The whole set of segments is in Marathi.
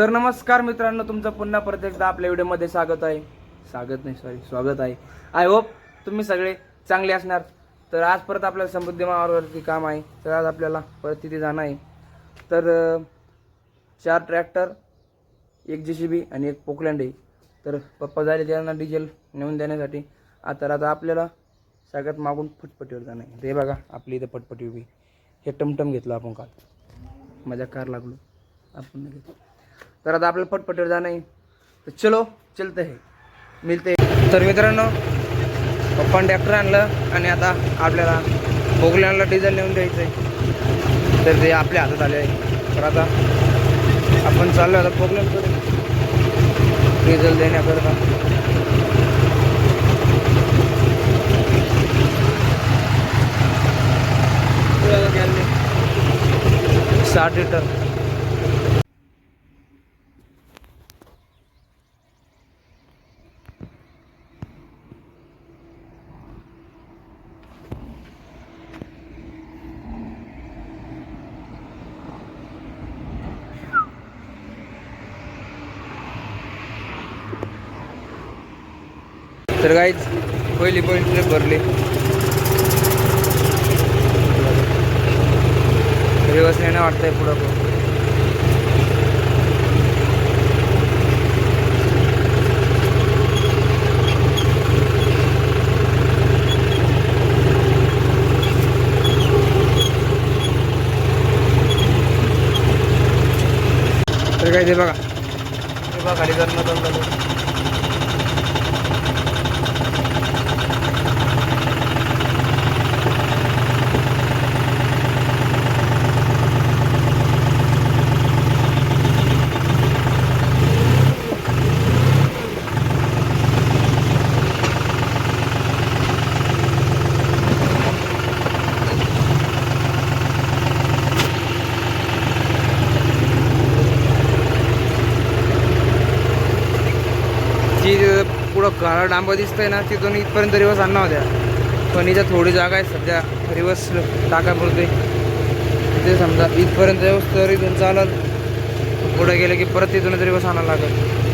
तर नमस्कार मित्रांनो तुमचं पुन्हा परत एकदा आपल्या व्हिडिओमध्ये स्वागत आहे. स्वागत नाही सॉरी स्वागत आहे. आय होप तुम्ही सगळे चांगले असणार. तर आज परत आपल्याला समृद्धी मार्गावरती काम आहे. तर आज आपल्याला परत तिथे जाणं आहे. तर चार ट्रॅक्टर एक जे सी बी आणि एक पोकलँड. आहे तर पप्पा झाले त्यांना डिझेल नेऊन देण्यासाठी. आता तर आता आपल्याला सगळ्यात मागून फटपटीवर जाणं आहे. ते बघा आपली इथं फटपटी उभी. हे टमटम घेतलं आपण काल. माझ्या कार लागलो. आपण घेतलं. तर आता आपल्याला फटपटीवर जाणं आहे. तर चलो चलते हे. मिळते. तर मित्रांनो पप्पान ट्रॅक्टर आणलं आणि आता आपल्याला बोगल्यांना डिझेल नेऊन द्यायचं आहे तर ते आपल्या हातात आले आहे. तर आता आपण चाललो आता पोगल्यांकडे डिझेल देण्याकरता. साठ लिटर तर काहीच पहिली पहिली ट्रिप भरली. रिवर्स नाही वाटतंय पुढं पण. तर काय ते बघा. ते बघा खाली करणं चालू झालं जी पुढं काळा डांब दिसतंय ना तिथून इथपर्यंत रिवर्स आणणार होत्या. पण इथं थोडी जागा आहे सध्या रिवर्स टाकापुरते तिथे समजा इथपर्यंत येऊस तर इथून चालत पुढे गेलं की परत तिथूनच रिवर्स आणायला लागेल.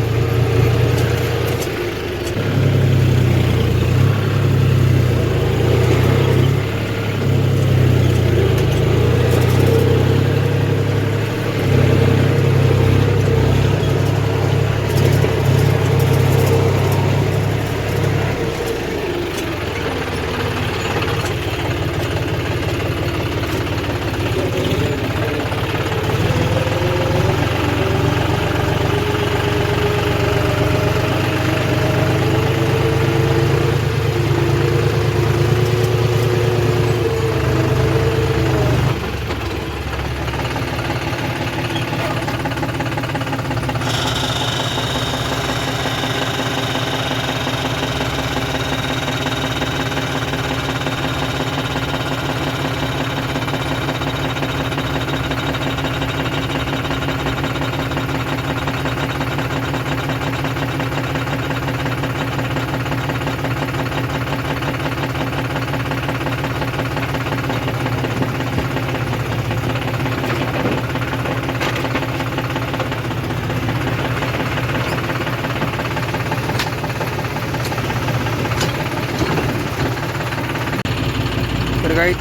काहीच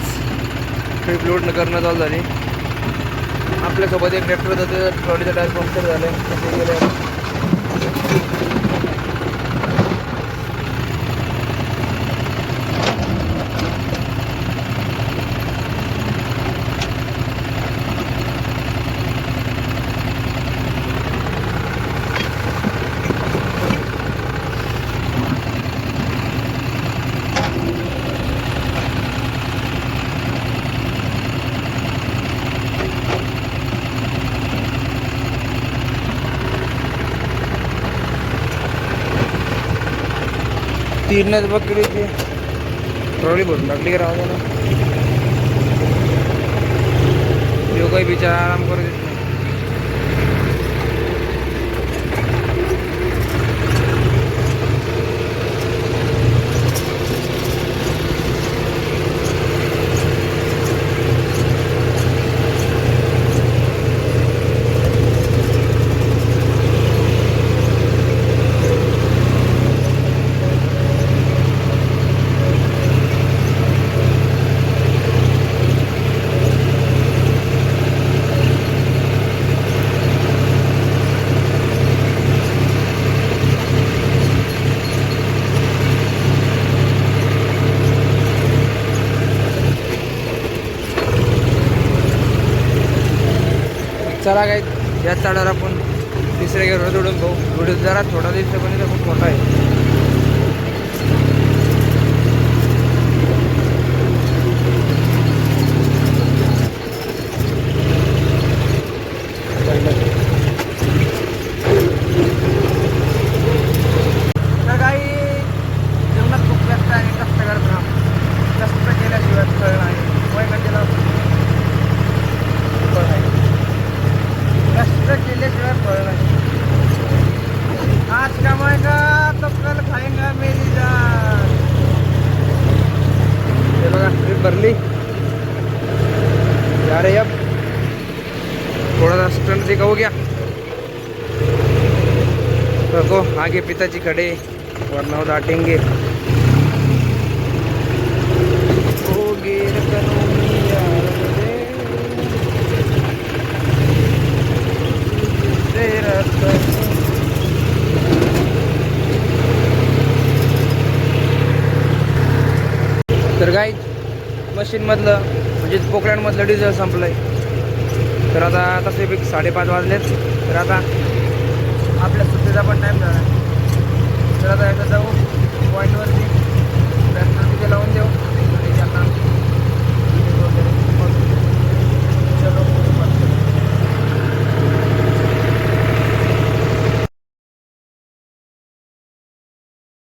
ट्रिप लोड करणं चालू झाली. आपल्यासोबत एक ट्रॅक्टर होतं ते ट्रॉलीचं टायर पंक्चर झालं. तीनच बकरी ती. ट्रॉली भरून टाकली की राहू ना. तो काही बिचारा आराम करू चला काय याच चढावर आपण तिसऱ्या गेअरवर जोडून पाहू व्हिडिओ जरा थोडा दिसतो पण इथं खूप मोठा आहे तर काही जीवनात खूप व्यस्त आहे कष्ट करत राहा कष्ट केल्याशिवाय फळ नाही वय गतीला फळ नाही कष्ट केल्याशिवाय फळ नाही आज कमाएगा तो कल खाएगा मेरी जान हे कर ली भरली अरे अब थोड़ा सा स्टंट हो गया रखो आगे पिताजी खड़े वरना डांटेंगे तेरा तर- गाईज मशीनमधलं म्हणजे पोकळ्यांमधलं डिझेल संपलं आहे तर आता तसे बी साडेपाच वाजलेत. तर आता आपल्या सुट्टीचा पण टाईम झाला. तर आता एकदा जाऊ. पॉईंटवरती